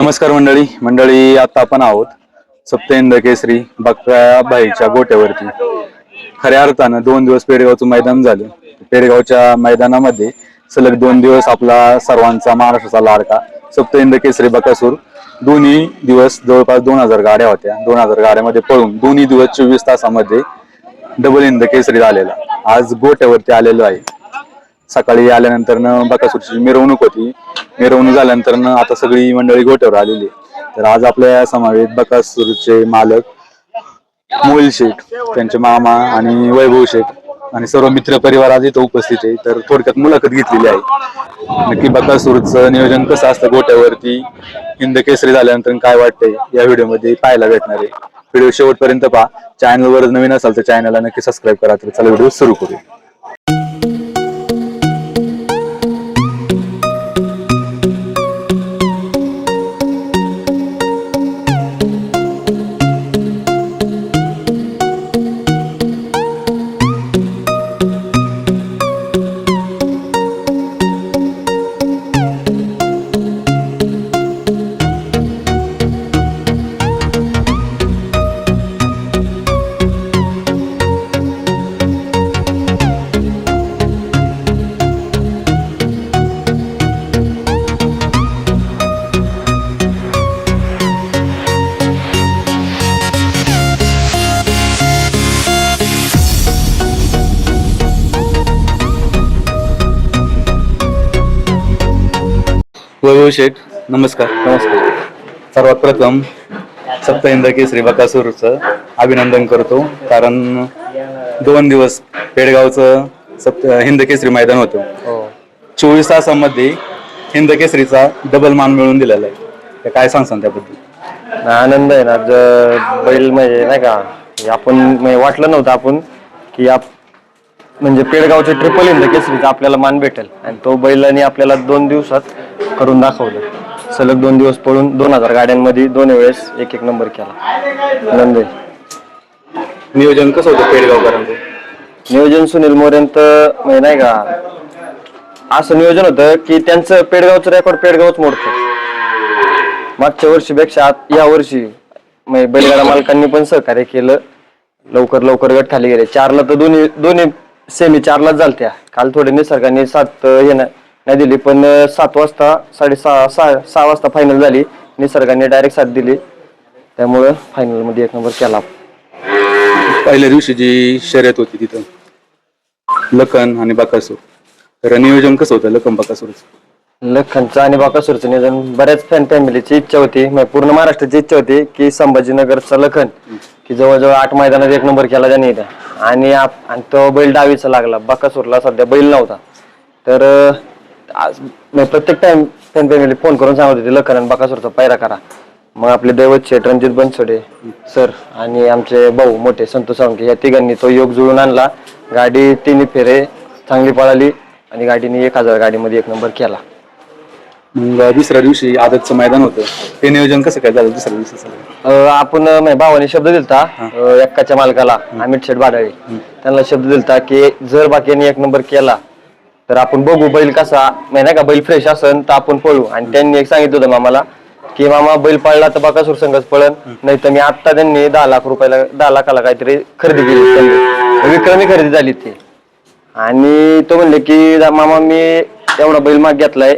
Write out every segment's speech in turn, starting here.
नमस्कार मंडळी. मंडळी आता आपण आहोत सप्तेंद्र केसरी बकराबाईच्या गोट्यावरती. खऱ्या अर्थानं दोन दिवस पेडगावचं मैदान झालं. पेडगावच्या मैदानामध्ये सलग दोन दिवस आपला सर्वांचा महाराष्ट्राचा लाडका सप्तेंद्र केसरी बकासूर दोन्ही दिवस जवळपास दोन हजार गाड्या होत्या. दोन हजार गाड्यामध्ये पळून दोन्ही दिवस चोवीस तासामध्ये डबल इंद केसरी झालेला आज गोट्यावरती आलेलो आहे. सकाळी आल्यानंतर बकासूरची मिरवणूक होती मिरवणूक झाल्यानंतर आता सगळी मंडळी गोट्यावर आलेली आहे. तर आज आपल्या समावेत बकासूरचे मालक मोहिल शेठ त्यांचे मामा आणि वैभव शेठ आणि सर्व मित्र परिवार आज इथं उपस्थित आहे. तर थोडक्यात मुलाखत घेतलेली आहे. नक्की बकासूरचं नियोजन कसं असतं गोट्यावरती हिंद केसरी झाल्यानंतर काय वाटतंय? या व्हिडिओमध्ये पाहायला भेटणार आहे. व्हिडिओ शेवटपर्यंत पहा. चॅनलवर नवीन असाल तर चॅनलला नक्की सबस्क्राईब करा. तर चला व्हिडिओ सुरू करू शेठ नमस्कार. नमस्कार. सर्वात प्रथम सप्ताहिंद केसरी बकासूरचं अभिनंदन करतो कारण दोन दिवस पेडगावचं सप्त हिंद केसरी मैदान होतं. चोवीस तासामध्ये हिंद केसरीचा डबल मान मिळवून दिलेला आहे. तर काय सांगसान त्याबद्दल? आनंद आहे ना ज- बैल म्हणजे नाही का हे आपण म्हणजे वाटलं नव्हतं आपण की आप म्हणजे पेडगावचे ट्रिपल इन द केसरीचा आपल्याला मान भेटेल. आणि तो बैलाने आपल्याला दोन दिवसात करून दाखवलं. सलग दोन दिवस पळून दोन हजार गाड्यांमध्ये दोन वेळेस एक एक नंबर केला. आहे नियोजन कसं होतं पेडगावकरांचं? नियोजन सुनील मोरेंत म्हणजे नाही का असं नियोजन होतं की त्यांचं पेडगावचं रेकॉर्ड पेडगावच मोडतं. मागच्या वर्षीपेक्षा या वर्षी म्हणजे बैलगाडा मालकांनी पण सहकार्य केलं. लवकर लवकर गट खाली गेले. चारला तर दोन्ही दोन्ही सेमी चारलाच झालत्या. काल थोडे निसर्गाने सात हे ना- नाही दिली पण सात वाजता साडेसहा सहा सहा वाजता फायनल झाली. निसर्गाने डायरेक्ट साथ दिली. त्यामुळं फायनलमध्ये एक नंबर केला. पहिल्या दिवशी जी शर्यत होती तिथं लखन आणि बकासूर. तर नियोजन कसं होतं लखन बकासूरचं? लखनचं आणि बाकासूरचं नियोजन बऱ्याच फॅन फॅमिलीची इच्छा होती. म्हणजे पूर्ण महाराष्ट्राची इच्छा होती की संभाजीनगरचा लखन. की जवळजवळ आठ मैदानात एक नंबर केला त्याने इथं. आणि आप- आणि तो बैल डावीचा लागला. बाकासूरला सध्या बैल नव्हता. तर अं, आज मग प्रत्येक टाइम फॅन फॅमिली फोन करून सांगत होती लखन आणि बकासूरचा पायरा करा. मग आपले दैवत शेठ रणजित बनसोडे सर आणि आमचे भाऊ मोठे संतोष सावंके या तिघांनी तो योग जुळून आणला. गाडी तिन्ही फेरे चांगली पळाली आणि गाडीने एक हजार गाडीमध्ये एक नंबर केला. मग दुसऱ्या दिवशी आदतचं मैदान होतं. ते नियोजन कसं काय झालं दुसऱ्या दिवशी अं, आपण अं, भावाने शब्द दिलता अं, एक्काच्या मालकाला अमित शेठ बाडाळे. त्यांना शब्द दिलता की जर बाकीने एक नंबर केला तर आपण बघू बैल कसा म्हणजे नाही का बैल फ्रेश असन तर आपण पळू. आणि त्यांनी एक सांगितलं होतं मामाला की मामा बैल पळला तर बाकासूर संघच पळन नाही तर मी आता त्यांनी दहा लाख रुपयाला दहा लाखाला काहीतरी खरेदी केली त्यांनी विक्रमी खरेदी झाली ती. आणि तो म्हणले की "दा- मामा मी एवढा बैल माग घेतलाय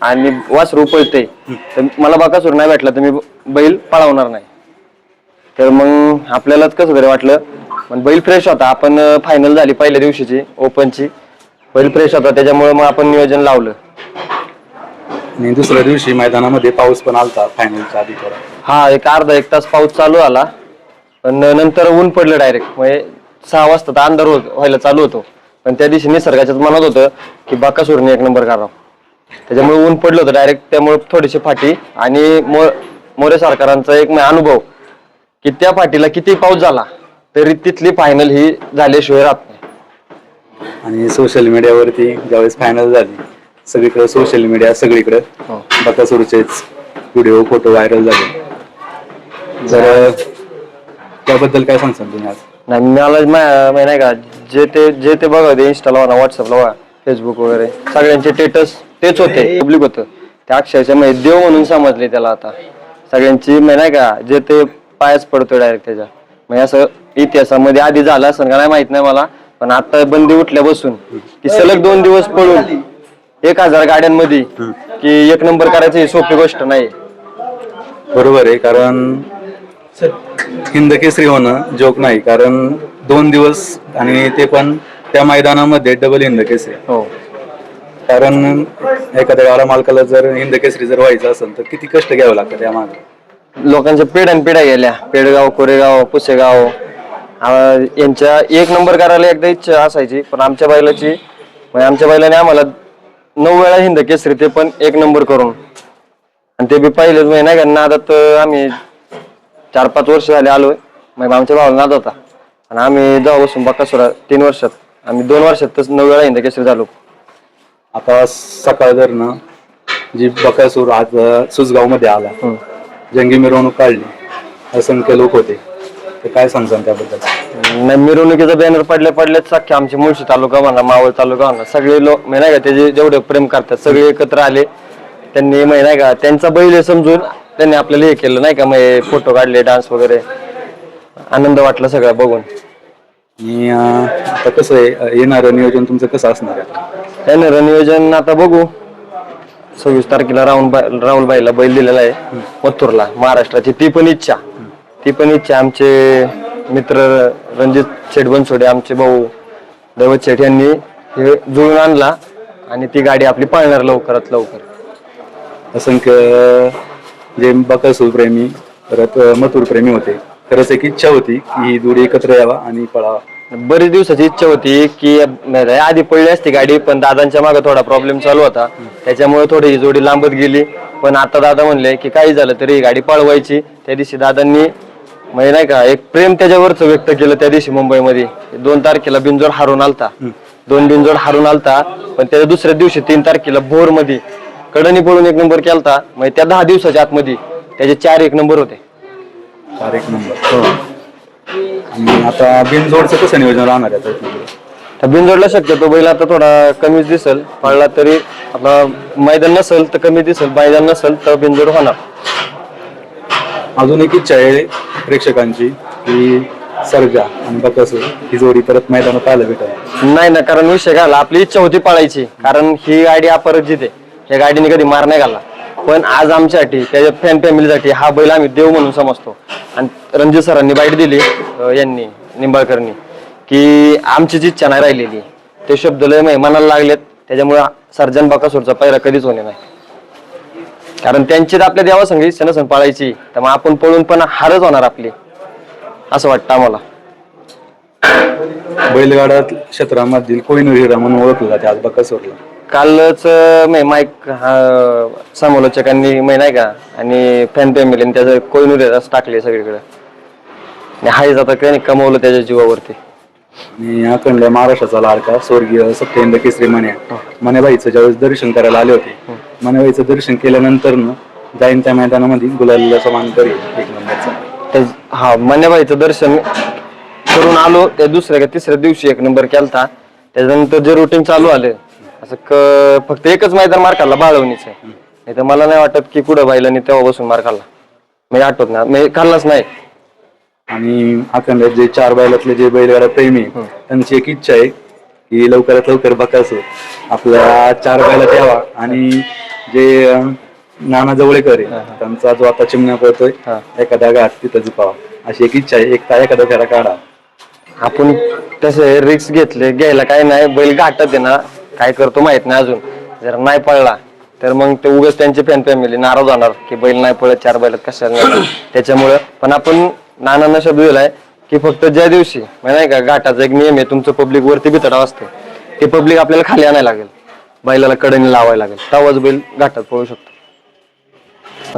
आणि वासरू पळते तर मला बाकासूर नाही भेटला तर मी बैल पळवणार नाही. तर मग आपल्यालाच कसं तरी वाटलं. पण बैल फ्रेश होता. आपण फायनल झाली पहिल्या दिवशीची ओपनची बैल फ्रेश होता. त्याच्यामुळे मग आपण नियोजन लावलं. आणि दुसऱ्या दिवशी मैदानामध्ये पाऊस पण आलता फायनलच्या आधी थोडा. हा एक अर्धा एक तास पाऊस चालू आला. पण नंतर ऊन पडलं डायरेक्ट म्हणजे सहा वाजता तर अंधार होत व्हायला चालू होतो. पण त्या दिवशी निसर्गाच्याच मनात होतं की बाकासूरने एक नंबर करावा. त्याच्यामुळे ऊन पडलं होतं डायरेक्ट त्यामुळे थोडीशी फाटी आणि मो मोरे सरकारांचा एक अनुभव की त्या फाटीला किती पाऊस झाला तरी तिथली फायनल ही झाल्याशिवाय राहत नाही. आणि सोशल मीडियावरती ज्यावेळेस फायनल झाली सगळीकडे सोशल मीडिया सगळीकडे हो. बकासूरचेच व्हिडिओ फोटो व्हायरल झाले. तर त्याबद्दल काय सांगसान तुम्ही आज? नाही मला मा- नाही का जे ते जे ते बघा ते इंस्टाला म्हणा व्हॉट्सअपला बघा फेसबुक वगैरे सगळ्यांचे स्टेटस तेच होते पब्लिक होतं. त्या अक्षरशः म्हणजे देव म्हणून समजले त्याला आता. सगळ्यांची म्हणजे नाही का जे ते पायच पडतो डायरेक्ट त्याच्या. म्हणजे असं इतिहासामध्ये आधी झालं असं का नाही माहीत नाही मला पण आता बंदी उठल्या बसून. की सलग दोन दिवस पळून एक हजार गाड्यांमध्ये की एक नंबर करायचं ही सोपी गोष्ट नाही. बरोबर आहे कारण हिंद केसरी होणं जोक नाही कारण दोन दिवस आणि ते पण त्या मैदानामध्ये डबल हिंद केसरी. हो. कारण एखाद्या गाडा मालकाला जर हिंद केसरी जर व्हायचं असेल तर किती कष्ट घ्यावं लागतं या मागे? लोकांच्या पिढ्यान पिढ्या गेल्या. पेडगाव कोरेगाव पुसेगाव. आ, यांच्या एक नंबर करायला एकदा इच्छा असायची पण आमच्या बैलाची म्हणजे आमच्या बैलाने आम्हाला नऊ वेळा हिंद केसरी ते पण एक नंबर करून. आणि ते बी पहिलेच म्हणजे नाही का नादात आम्ही चार पाच वर्ष झाले आलोय. मग आमच्या भावाला नाद होता. आणि आम्ही जेव्हापासून बकासुरा तीन वर्षात आम्ही दोन वर्षातच नऊ वेळा हिंद केसरी झालो. आता सकाळ जर ना जी बकासूर आज सुसगावमध्ये आला जंगी मिरवणूक काढली असंख्य लोक होते. तर काय सांगसान त्याबद्दल? नाही मिरवणुकीचा बॅनर पडले पडलेच सख्खे आमचे मुळशी तालुका म्हणा मावळ तालुका म्हणा सगळे लोक म्हणजे नाही का त्याचे जेवढे प्रेम करतात सगळे एकत्र आले त्यांनी म्हणजे नाही का त्यांचा बैल आहे समजून त्यांनी आपल्याला हे केलं नाही का मग फोटो काढले डान्स वगैरे. आनंद वाटला सगळं बघून. आणि आता कसं आहे येणारं नियोजन तुमचं कसं असणार आहे? त्यानं नियोजन आता बघू. सव्वीस तारखेला राहुल राहुल बाईला बैल दिलेला आहे मथुरला महाराष्ट्राची. ती पण इच्छा. ती पण इच्छा. आमचे मित्र रणजित शेठ बनसोडे आमचे भाऊ दैवत शेठ यांनी हे जुळून आणला आणि ती गाडी आपली पाळणार लवकरात लवकर. असंख्य जे बकासूर प्रेमी परत मथुर प्रेमी होते. खरंच एक इच्छा होती की ही जोडी एकत्र यावा आणि पळावा. बरीच दिवसाची इच्छा होती की म्हणजे आधी पडली असती गाडी पण दादांच्या मागे थोडा प्रॉब्लेम चालू होता. त्याच्यामुळे थोडी ही जोडी लांबत गेली. पण आता दादा म्हणले की काही झालं तरी ही गाडी पळवायची. त्या दिवशी दादांनी म्हणजे नाही का एक प्रेम त्याच्यावरच व्यक्त केलं त्या दिवशी मुंबईमध्ये. दोन तारखेला बिनजोड हारून आलता. दोन बिनजोड हारून आलता पण त्याच्या दुसऱ्या दिवशी तीन तारखेला भोरमध्ये कडनी पळून एक नंबर केलता. म्हणजे त्या दहा दिवसाच्या आतमध्ये त्याचे चार एक नंबर होते. एक नंबर. आणि आता बिनजोडचं कसं नियोजन राहणार आहे आता? बिनजोडला शक्यतो बैल आता थोडा कमीच दिसल. पडला तरी आपला मैदान नसेल तर कमी दिसल. मैदान नसेल तर बिनजोड होणार. अजून एक इच्छा आहे प्रेक्षकांची की सर्जा आणि बकासूर ही जोडी परत मैदानात पाहायला भेटेल. नाही ना कारण विषय झाला, आपली इच्छा होती पळायची. कारण ही गाडी अपराजित आहे. या गाडीने कधी मार नाही घालला पण आज आमच्यासाठी त्याच्या फॅन फॅमिलीसाठी हा बैल आम्ही देव म्हणून समजतो. आणि रणजित सरांनी बाईट दिली अं, यांनी निंबाळकरनी की आमचीच इच्छा नाही राहिलेली ते शब्द लय मै- मनाला लागलेत. त्याच्यामुळे सर्जन बाकासूरचा पायरा कधीच होणे नाही. कारण त्यांची तर आपल्या देवासंगी इच्छा पाळायची तर मग आपण पळून पण हारच होणार आपली असं वाटतं आम्हाला. बैलगाडा क्षेत्रामधील कोहिनूर हिरा म्हणून ओळखलं जाते आज बकासूरला कालच मै- माईक हा, समालोचकांनी मै नाही का आणि फॅन फॅमिलीने त्याचं कोयनूर रस टाकले सगळीकडे. आणि हायच आता काही कमवलं त्याच्या जीवावरती. आणि अखंड महाराष्ट्राचा लाडका स्वर्गीय सत्येंद्र केसरी मन्या मनेबाईचं ज्यावेळेस दर्शन करायला आले होते मनेबाईचं दर्शन केल्यानंतर न जाईन त्या मैदानामध्ये गुलालीला समान करेल एक नंबरचा. हा मन्याबाईचं दर्शन करून आलो त्या दुसऱ्या का तिसऱ्या दिवशी एक नंबर केलता. त्याच्यानंतर जे रुटीन चालू आलं असं क फक्त एकच मैदान मार खाल्ला बाळवणीचं. नाही तर मला नाही वाटत की कुठं बाईलांनी तेव्हा बसून मार खाल्ला. मी आठवत नाही. मी खाल्लाच नाही. आणि अखंड जे चार बैलातले जे बैलगाडा प्रेमी आहेत, त्यांची एक इच्छा आहे की लवकरात लवकर बकासूर आपल्या चार बैलात यावा. आणि जे अं, नाना जवळेकर आहे त्यांचा जो आता चिमण्या पळतोय हा. एखादा घाट तिथं झुपावा. अशी एक इच्छा आहे. एक एखादा फेरा काढा. आपण तसे रिक्स घेतले घ्यायला काय नाही बैल घाटत आहे ना काय करतो माहीत नाही अजून. जर नाही पळला तर मग ते उगाच त्यांची फॅन फॅमिली नाराज होणार की बैल नाही पळत चार बैलात कशाला नाही त्याच्यामुळं पण आपण नानांना शब्द दिलाय की फक्त ज्या दिवशी म्हणजे नाही का घाटाचा एक नियम आहे तुमचं पब्लिक वरती बितडा असतो ते पब्लिक आपल्याला खाली आणायला लागेल. बैलाला कडेने लावायला लागेल. तेव्हाच बैल घाटात पळू शकतो.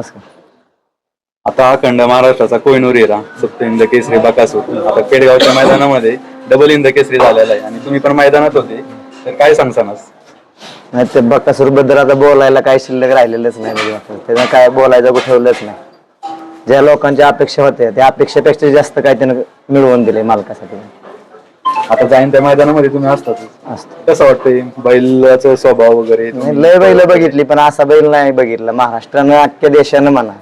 असं. आता अखंड महाराष्ट्राचा कोहिनूर हिरा सप्त केसरी बकासूर. आता पेडगावच्या मैदानामध्ये डबल इंद केसरी झालेला आहे. आणि तुम्ही पण मैदानात होते. तर काय सांगसानस? नाही ते बकासूरबद्दल आता बोलायला काही शिल्लक राहिलेलंच नाही. म्हणजे आता. त्यानं काय बोलायचं कुठवलंच नाही. ज्या लोकांच्या अपेक्षा होत्या त्या अपेक्षेपेक्षा जास्त काय त्यानं मिळवून दिले मालकासाठी. आता जाईन त्या मैदानामध्ये तुम्ही असतात असतं. कसं वाटतंय? बैलाचा स्वभाव वगैरे? नाही, लय बैल बघितली पण असा बैल नाही बघितला. महाराष्ट्रानं अख्ख्या देशानं म्हणा.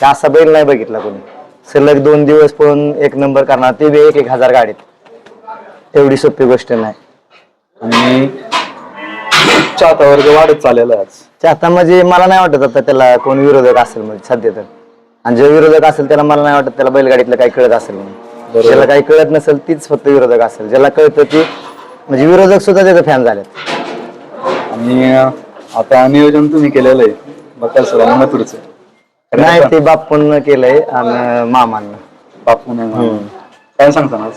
की असा बैल नाही बघितला कोणी. सलग दोन दिवस पळून एक नंबर करणार ते बी एक एक हजार गाडीत. तेवढी सोपी गोष्ट नाही. आणि चाहता वर्ग वाढत चाललेला आहे आज. आता म्हणजे मला नाही वाटत आता त्याला कोण विरोधक असेल म्हणजे सध्या तर. आणि जे विरोधक असेल त्याला मला नाही वाटत त्याला बैलगाडीतलं काही कळत असेल म्हणून. ज्याला काही कळत नसेल तीच फक्त विरोधक असेल. ज्याला कळतं ती म्हणजे विरोधक सुद्धा त्याचे फॅन झालेत. आणि आता नियोजन तुम्ही केलेलं आहे बकाल सर आणि मथुरचं. नाही ते बापून केलंय आणि मामांना. बापून काय सांगता आज?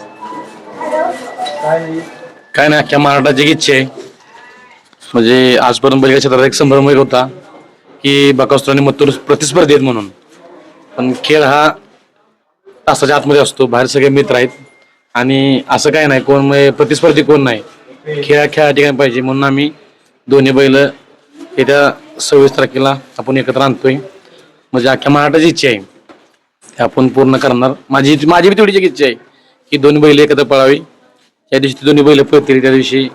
काय नाही. अख्ख्या महाराष्ट्राची इच्छा आहे. म्हणजे आजपर्यंत बैलगाडी क्षेत्रात एक संभ्रम एक होता की बकासूर आणि मत्तूर प्रतिस्पर्धी आहेत म्हणून. पण खेळ हा तासाच्या आतमध्ये असतो बाहेर सगळे मित्र आहेत. आणि असं काय नाही कोण म्हणजे प्रतिस्पर्धी कोण नाही. खेळा खेळा ठिकाणी पाहिजे म्हणून आम्ही दोन्ही बैल येत्या सव्वीस तारखेला आपण एकत्र आणतोय. म्हणजे अख्ख्या महाराष्ट्राची इच्छा आहे. ते आपण पूर्ण करणार. माझी माझी बी तेवढीच एक इच्छा आहे की दोन्ही बैल एकत्र पळावी. त्या दिवशी दोन्ही बैल पळतील त्या दिवशी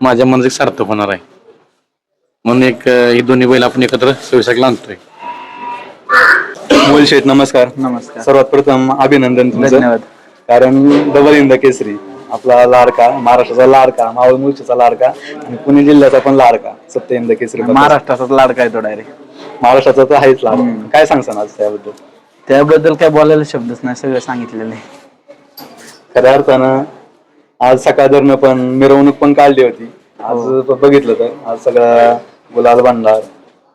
माझ्या मनात एक सार्थक होणार आहे. म्हणून एक ही दोन्ही बैल आपण एकत्र सव्वीसाला आणतोय. मोल शेठ नमस्कार. नमस्कार. सर्वात प्रथम अभिनंदन तुमचं. धन्यवाद. कारण डबल इंद केसरी आपला लाडका महाराष्ट्राचा लाडका मावळ मुळशीचा लाडका आणि पुणे जिल्ह्याचा पण लाडका सत्य इंद केसरी. महाराष्ट्राचा लाडका आहे तो डायरेक्ट. महाराष्ट्राचा तर आहेच लाडका काय सांगसान आज त्याबद्दल? त्याबद्दल काय बोलायला शब्दच नाही सगळं सांगितलेलं आहे. खऱ्या अर्थानं आज सकाळदरनं पण मिरवणूक पण काढली होती. आज बघितलं तर आज सगळा गुलाल भांडार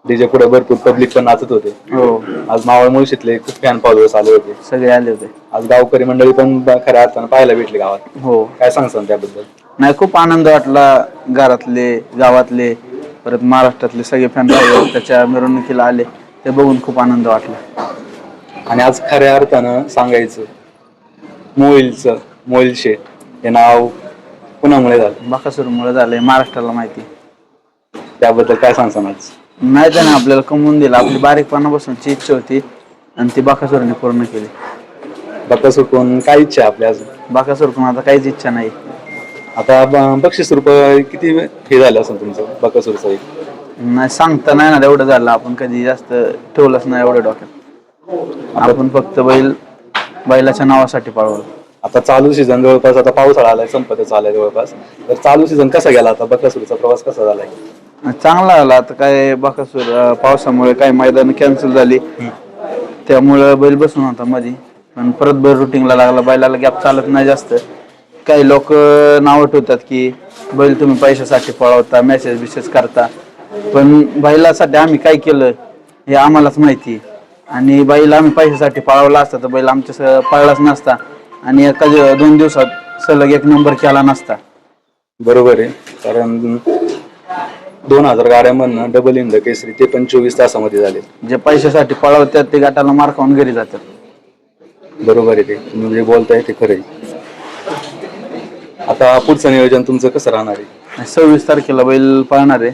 डीजे पुढे भरपूर पब्लिक पण नाचत होते. हो. आज मावळ मुळशीतले खूप फॅन फॉलोअर्स आले होते. सगळे आले होते. आज गावकरी मंडळी पण ब- खऱ्या अर्थानं पाहायला भेटली गावात. हो. काय सांगसान त्याबद्दल? नाही खूप आनंद वाटला घरातले गावातले. परत महाराष्ट्रातले सगळे फॅन त्याच्या मिरवणुकीला आले ते बघून खूप आनंद वाटला. आणि आज खऱ्या अर्थानं सांगायचं मोईलचं मोईल शेठ हे नाव कुणामुळे झालं? बाकासूरमुळे झालंय महाराष्ट्राला माहिती. त्याबद्दल काय सांगसान आज? नाही त्याने आपल्याला कमवून दिलं आपली बारीकपणापासूनची इच्छा होती आणि ती बाकासूरने पूर्ण केली. बकासूर कोण काय इच्छा आहे आपल्या अजून? बाकासूर पण आता काहीच इच्छा नाही. आता बक्षीस रुपये किती हे झालं असेल तुमचं? बकासूरचं एक. नाही सांगता नाही ना एवढं झालं. आपण कधी जास्त ठेवलंच नाही एवढं डोक्यात. आपण फक्त बैल बैलाच्या नावासाठी पळवलं. आता चालू सीझन जवळपास आता पावसाळा आलाय संपतच आलाय जवळपास. तर चालू सीझन कसा गेला आता? बकासूरचा प्रवास कसा झालाय? चांगला आला. आता काय बाकासूर अं, पावसामुळे काही मैदान कॅन्सल झाली. त्यामुळं बैल बसून होता मध्ये पण परत बैल रुटीनला लागला. बैलाला गॅप चालत नाही जास्त. काही लोक नाव ठेवतात की बैल तुम्ही पैशासाठी पळवता मेसेज बिसेज करता. पण बैलासाठी आम्ही काय केलं हे आम्हालाच माहिती आणि बैल आम्ही पैशासाठी पळवला असता तर बैल आमच्या स- पळलाच नसता. आणि एका दोन दिवसात सलग एक नंबर केला नसता. बरोबर आहे. कारण दोन हजार गाड्यांमधनं डबल इन द केसरी ते पण चोवीस तासामध्ये झाले. जे पैशासाठी पळवतात ते गटाला मार खाऊन घरी जातात. बरोबर आहे ते. तुम्ही जे बोलताय ते खरं आहे. आता पुढचं नियोजन तुमचं कसं राहणार आहे? सव्वीस तारखेला बैल पळणार आहे.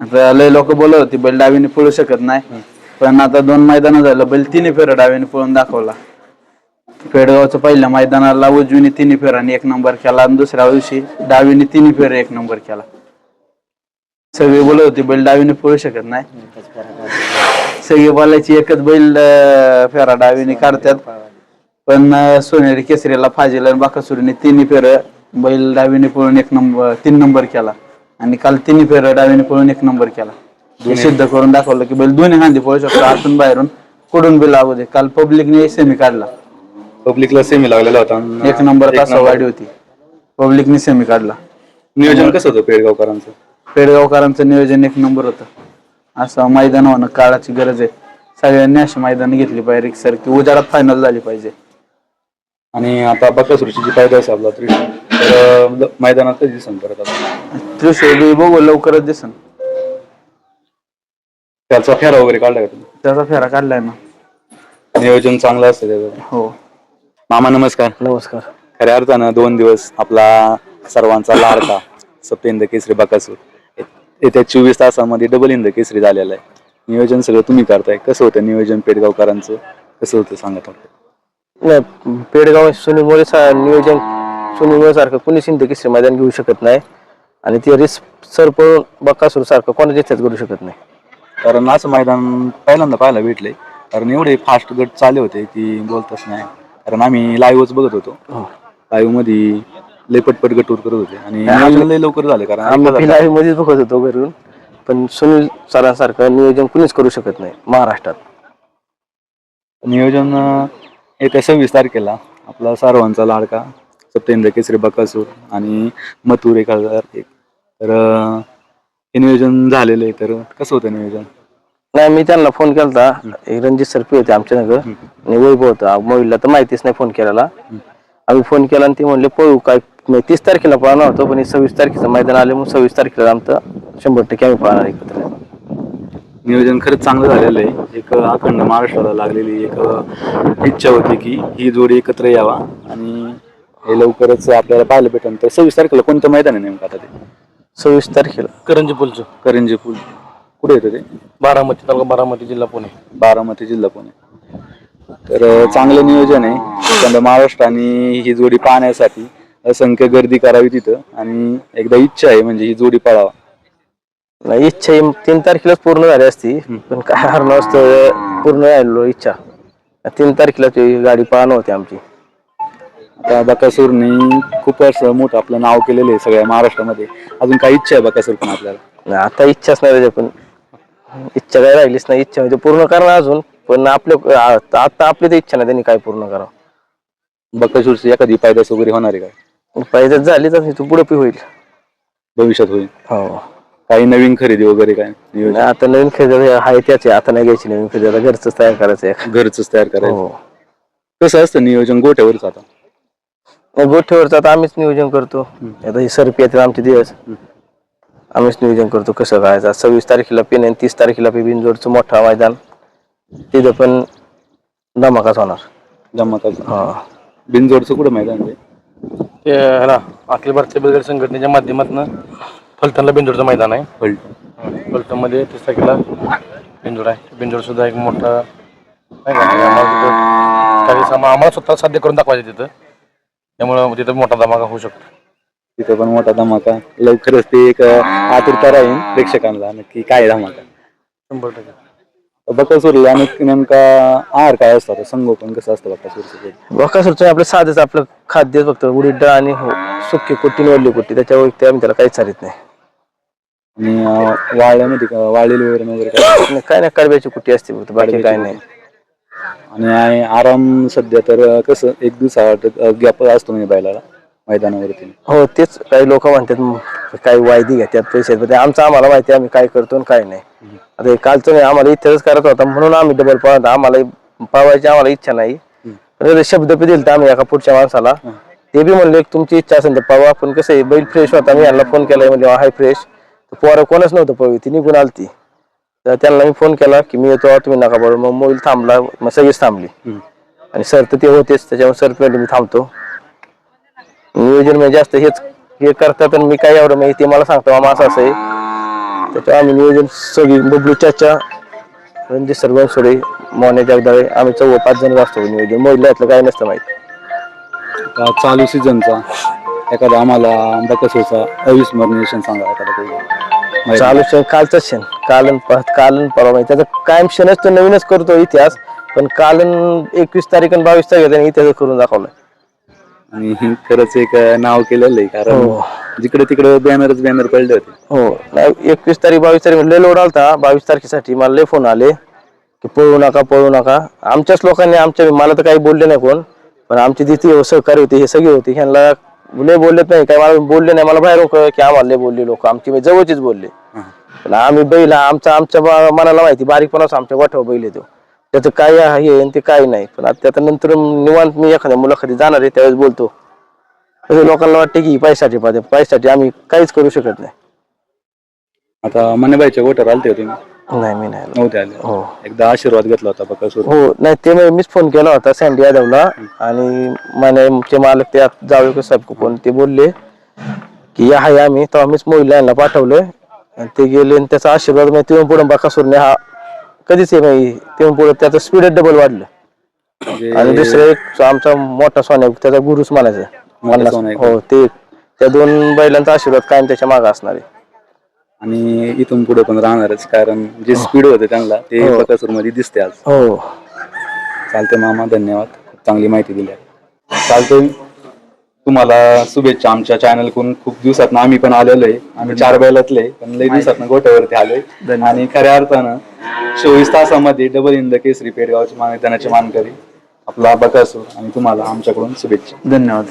आता लय लोक बोलत होती बैल डावीने पळू शकत नाही. पण आता दोन मैदान झालं बैल तिन्ही फेर डावीने पळून दाखवला. पेडगावचं पहिल्या मैदानाला उजवीने तिन्ही फेराने एक नंबर केला आणि दुसऱ्या दिवशी डावीने तिन्ही फेर एक नंबर केला. सगळे बोलत होते बैल डावीने पळू शकत नाही. सगळे बोलायची एकच बैल अं, फेरा डावीने काढतात. पण अं, सोनेरी केसरीला फाजीला आणि बाकासुरीने तिन्ही फेर बैल डावीने पळून एक नंबर तीन नंबर केला. आणि काल तिन्ही फेर डावीने पळून एक नंबर केला. हे सिद्ध करून दाखवलं की बैल दोन्ही हांदी पळू शकतो आतून बाहेरून कुठून बी लागू दे. काल पब्लिकने सेमी काढला. पब्लिकला सेमी लागलेला होता. आणि एक नंबर. तासा वाढी होती. पब्लिकने सेमी काढला. नियोजन कसं होतं पेडगावकरांचं? पेडगावकरांचं नियोजन एक नंबर होतं. असं मैदान होणं काळाची गरज आहे. सगळ्यांनी अशी मैदान घेतली पाहिजे की उजाडात फायनल झाली पाहिजे. आणि आता बकासुरची जी पायदास आपला त्रिशूळ. तर मैदानात कधी दिसन परत आता? त्रिशूळ बी बघू लवकरच दिसन त्याचा फेरा वगैरे काढला का तुम्ही? त्याचा फेरा काढलाय ना. नियोजन चांगलं असतं त्याचं. हो. मामा नमस्कार. नमस्कार. खऱ्या अर्थानं दोन दिवस आपला सर्वांचा लाडका सप्तेंद्र केसरी बकासूर. येत्या चोवीस तासामध्ये डबल इंद केसरी झालेला आहे. नियोजन सगळं तुम्ही करताय. कसं होतं नियोजन पेडगावकरांचं? कसं होतं सांगा फक्त नाही पेडगाव सुनील मोरे सा- नियोजन सुनील सारखं कुणी सिंध केसरी मैदान घेऊ शकत नाही. आणि ते रिस सरप बकासूर सारखं कोणाच्या इथेच करू शकत नाही. कारण असं मैदान पहिल्यांदा पाहायला भेटले कारण एवढे फास्ट गट चालले होते की बोलतच नाही. कारण आम्ही लाईव्हच बघत होतो. लाईव्हमध्ये लय पटपट गट करत होते. आणि नियोजन लय लवकर झाले कारण आम्ही लाईव्ह मध्येच बघत होतो घरून. पण सुनील सरांसारखं नियोजन कुणीच करू शकत नाही महाराष्ट्रात. नियोजन अं, येत्या सव्वीस तारखेला आपला सर्वांचा लाडका सप्तेंद्र केसरी बकासूर आणि मथुर एक हजार एक. तर हे नियोजन झालेलं आहे तर कसं होतं नियोजन? नाही मी त्यांना फोन केलता. एक रणजित सरपी होते आमच्या नगर आणि वैभव होता. मोबाईलला तर माहितीच नाही फोन केलेला. आम्ही फोन केला आणि ते म्हणले पळू काय मी तीस तारखेला पळणार होतो पण हे सव्वीस तारखेचं मैदान आले मग सव्वीस तारखेला आमचं शंभर टक्के आम्ही पळणार एकत्र. नियोजन खरंच चांगलं झालेलं आहे. एक अखंड महाराष्ट्राला लागलेली एक इच्छा होती की ही जोडी एकत्र यावा आणि हे लवकरच आपल्याला पाहायला भेटेल. तर सव्वीस तारखेला कोणतं मैदान आहे नेमकं आता ते? सव्वीस तारखेला. करंजी पुलचं करंजी पूल कुठे येतं ते? बारामती तालुका बारामती जिल्हा पुणे. बारामती जिल्हा पुणे. तर चांगलं नियोजन आहे. एखाद महाराष्ट्राने ही जोडी पाहण्यासाठी असंख्य गर्दी करावी तिथं. आणि एकदा इच्छा आहे म्हणजे ही जोडी पळावा. नाही इच्छा ही तीन तारखेलाच पूर्ण झाली असती. पण काय हरणं असतं पूर्ण राहिलो इच्छा. तीन तारखेला ती गाडी पाहणं होती आमची. आता बकासूरने खूप असं मोठं आपलं नाव केलेलं आहे सगळ्या महाराष्ट्रामध्ये. अजून काही इच्छा आहे बकासूर पण आपल्याला? नाही, आता इच्छाच नाही त्याच्या पण इच्छा काय राहिलीच नाही. इच्छा म्हणजे पूर्ण करणार अजून पण आपले आता आपली तर इच्छा नाही त्यांनी काय पूर्ण करावं. बकासूरची एखादी पायदास वगैरे होणार आहे का? पाहिजे झाली तर तू पुढे पी होईल. भविष्यात होईल. हो. काही नवीन खरेदी वगैरे काय? नियोजन नाही, आता नवीन खरेदी आहे त्याच. आहे आता नाही घ्यायची नवीन खरेदी आता घरच तयार करायचं आहे. घरच तयार करायचं. हो. कसं असतं नियोजन गोठ्यावरच आता? नाही, गोठ्यावरचं आता आम्हीच नियोजन करतो. आता ही सरपी येतात आमचे दिवस. आम्हीच नियोजन करतो कसं करायचं सव्वीस तारखेला पिन आणि तीस तारखेला पी बिनजोडचं मोठा मैदान. तिथं पण धमाकाच होणार. जमाताचं हा. बिनजोडचं कुठं मैदान आहे? ते ह्याला अखिल भारतीय बैलगाडी संघटनेच्या माध्यमातून फलटणला बिंदूरचं मैदान आहे. फलटण. फलटणमध्ये तीस तारखेला बिंदूर आहे. बिंदूर सुद्धा एक मोठा नाही का आम्हाला तिथं स्वतः साध्य करून दाखवायचं तिथं. त्यामुळं तिथं मोठा धमाका होऊ शकतो. तिथं पण मोठा धमाका. लवकरच ते एक अं, आतुरता राहील प्रेक्षकांना. नक्की काय धमाका? शंभर टक्के. बकासूरला आणि नेमका आहार काय असतो? संगोपन कसं असतं बकासूरचं बकासूरचं आपलं साधंच आपलं खाद्य फक्त उडीद डाळ आणि हो सुकी कुट्टी ओली कुट्टी त्याच्या व्यतिरिक्त आम्ही त्याला काहीच चालत नाही. आणि अं, वाळल्यामध्ये का वाळलेली वगैरे वगैरे काय? आणि काय नाही कडब्याची कुट्टी असते फक्त बाकी काय नाही. आणि आराम सध्या तर कसं एक दिवसा गॅप असतो म्हणजे बैलाला मैदानावरती. हो तेच काही लोक म्हणतात "म, काही वायदी घेतात पैसे पण आमचं आम्हाला माहिती आहे आम्ही काय करतो आणि काय नाही. आता हे कालचं नाही आम्हाला इथेच करत होता म्हणून आम्ही डबल पळत आम्हाला पावायची आम्हाला इच्छा नाही. पण शब्द बी दिलता आम्ही एका पुढच्या माणसाला. ते बी म्हणले तुमची इच्छा असेल तर पावा पण कसं आहे बैल फ्रेश होता मी यांना फोन केला म्हणजे हाय फ्रेश पोरं कोणच नव्हतं पळवी ती निघून आलती. तर त्यांना मी फोन केला की मी येतो तुम्ही नका बरोबर मग मोबाईल थांबला मग सगळीच थांबली. आणि सर तर ते होतेच त्याच्यामुळे सर मी थांबतो. नियोजन म्हणजे जास्त हेच हे करतात आणि मी काय एवढं म्हणजे ते मला सांगतो मामा असं असं आहे. त्याच्यावर आम्ही नियोजन सगळी बबलू चाचा रणजित सर्वंसोडे मोने जगदाळे आम्ही चौघ पाच जण असतो नियोजन. महिलातलं काय नसतं माहिती. चालू सीझनचा एखादा आम्हाला बकासूरचा अविस्मरणीय क्षण सांगा एखादा काही चालू क्षण कालचा क्षण. कालन कालन परवा माहिती. त्याचा कायम क्षणच तो नवीनच करतो इतिहास पण कालन एकवीस तारीख आणि बावीस तारीख त्याने इतिहास करून दाखवलाय. आणि खरंच एक नाव केलेलं आहे कारण हो. जिकडे तिकडे बॅनरच बॅनर पडले होते. हो. एकवीस तारीख बावीस तारीख लय लोड आलता. बावीस तारखेसाठी मला लय फोन आले की पळू नका पळू नका. आमच्याच लोकांनी आमच्या मला तर काही बोलले नाही कोण पण आमची तिथे सहकारी होते हे सगळे होते ह्यांना लय बोललेत नाही काही मला बोलले नाही. मला बाहेर कळलं की आम्हाला लय बोलले लोक आमची म्हणजे जवळचीच बोलले. पण आम्ही बैल आमचा आमच्या मनाला माहिती बारीकपणाच आमच्या गोठ्यावर बैल येतो. त्याचं काय आहे आणि ते काय नाही. पण आता नंतर निवांत मी एखाद्या मुलाखती जाणार आहे त्यावेळेस बोलतो. तसं लोकांना वाटते की पैशासाठी पाहिजे पैशासाठी आम्ही काहीच करू शकत नाही. आता मनेबाईच्या गोट्यावर आलते होते? नाही मी नाही आलो. नव्हते आले. हो. एकदा आशीर्वाद घेतला होता हो नाही ते मी- मीच फोन केला होता सँडी यादवला आणि माने मालक ते जावळकर साहेब कोण ते बोलले की या हाय आम्ही तेव्हा मीच मोहिला यांना पाठवलं आणि ते गेले आणि त्याचा आशीर्वाद म्हणजे तेव्हा पुढे बकासूरने हा कधीच हे नाही तेव्हा पुढे त्याचं स्पीड डबल वाढलं. म्हणजे आणि दुसरं एक आमचा मोठा सोन्या त्याचा गुरुच म्हणायचा. हो ते त्या दोन बैलांचा आशीर्वाद कायम त्याच्यामागे असणार आहे. आणि इथून पुढे पण राहणारच कारण जे स्पीड होते त्यांना ते बकासूरमध्ये दिसते आज. हो. चालते मामा धन्यवाद. खूप चांगली माहिती दिली. चालते तुम्हाला शुभेच्छा. आमच्या चॅनलकडून खूप दिवसात आम्ही पण आलेलो आहे आम्ही चार बैलातले पण लई दिवसात गोट्यावरती आलोय. आणि खऱ्या अर्थानं चोवीस तासामध्ये डबल इंद केसरी पेडगावची मैदानाची मानकरी आपला बकासूर आणि तुम्हाला आमच्याकडून शुभेच्छा. धन्यवाद.